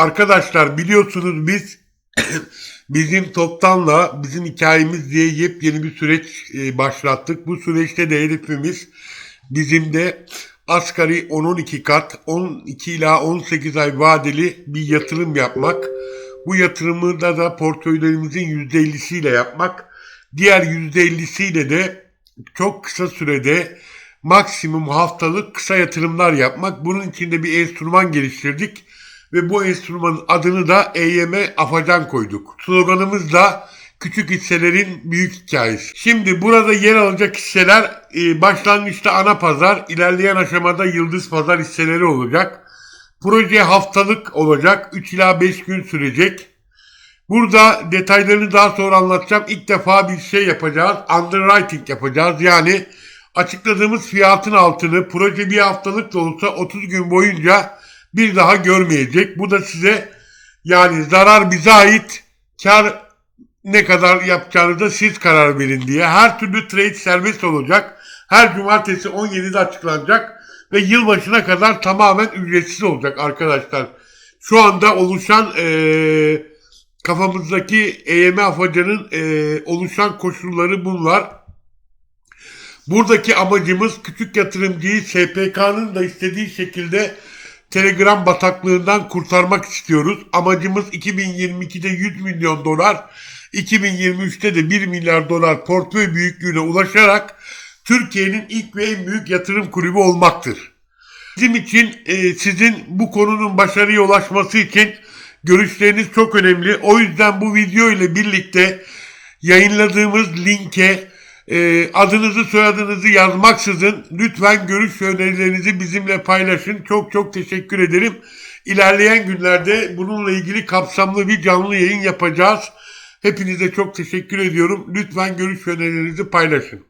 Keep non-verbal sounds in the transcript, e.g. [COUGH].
Arkadaşlar biliyorsunuz biz [COUGHS] bizim toptanla bizim hikayemiz diye yepyeni bir süreç e, başlattık. Bu süreçte de hedefimiz bizim de asgari 10-12 kat 12 ila 18 ay vadeli bir yatırım yapmak. Bu yatırımı da da portföylerimizin %50'siyle yapmak. Diğer %50'siyle de çok kısa sürede maksimum haftalık kısa yatırımlar yapmak. Bunun için de bir enstrüman geliştirdik ve bu enstrümanın adını da EYM Afacan koyduk. Sloganımız da küçük hisselerin büyük hikayesi. Şimdi burada yer alacak hisseler e, başlangıçta ana pazar, ilerleyen aşamada yıldız pazar hisseleri olacak. Proje haftalık olacak, 3 ila 5 gün sürecek. Burada detaylarını daha sonra anlatacağım. İlk defa bir şey yapacağız. Underwriting yapacağız. Yani açıkladığımız fiyatın altını proje bir haftalık da olsa 30 gün boyunca bir daha görmeyecek. Bu da size yani zarar bize ait, kar ne kadar yapacağınızı da siz karar verin diye. Her türlü trade serbest olacak. Her cumartesi 17'de açıklanacak ve yılbaşına kadar tamamen ücretsiz olacak arkadaşlar. Şu anda oluşan eee, kafamızdaki EYM Afacan'ın eee, oluşan koşulları bunlar. Buradaki amacımız küçük yatırımcıyı SPK'nın da istediği şekilde Telegram bataklığından kurtarmak istiyoruz. Amacımız 2022'de 100 milyon dolar, 2023'te de 1 milyar dolar portföy büyüklüğüne ulaşarak Türkiye'nin ilk ve en büyük yatırım kulübü olmaktır. Bizim için e, sizin bu konunun başarıya ulaşması için görüşleriniz çok önemli. O yüzden bu video ile birlikte yayınladığımız linke e, adınızı soyadınızı yazmaksızın lütfen görüş ve önerilerinizi bizimle paylaşın. Çok çok teşekkür ederim. İlerleyen günlerde bununla ilgili kapsamlı bir canlı yayın yapacağız. Hepinize çok teşekkür ediyorum. Lütfen görüş ve önerilerinizi paylaşın.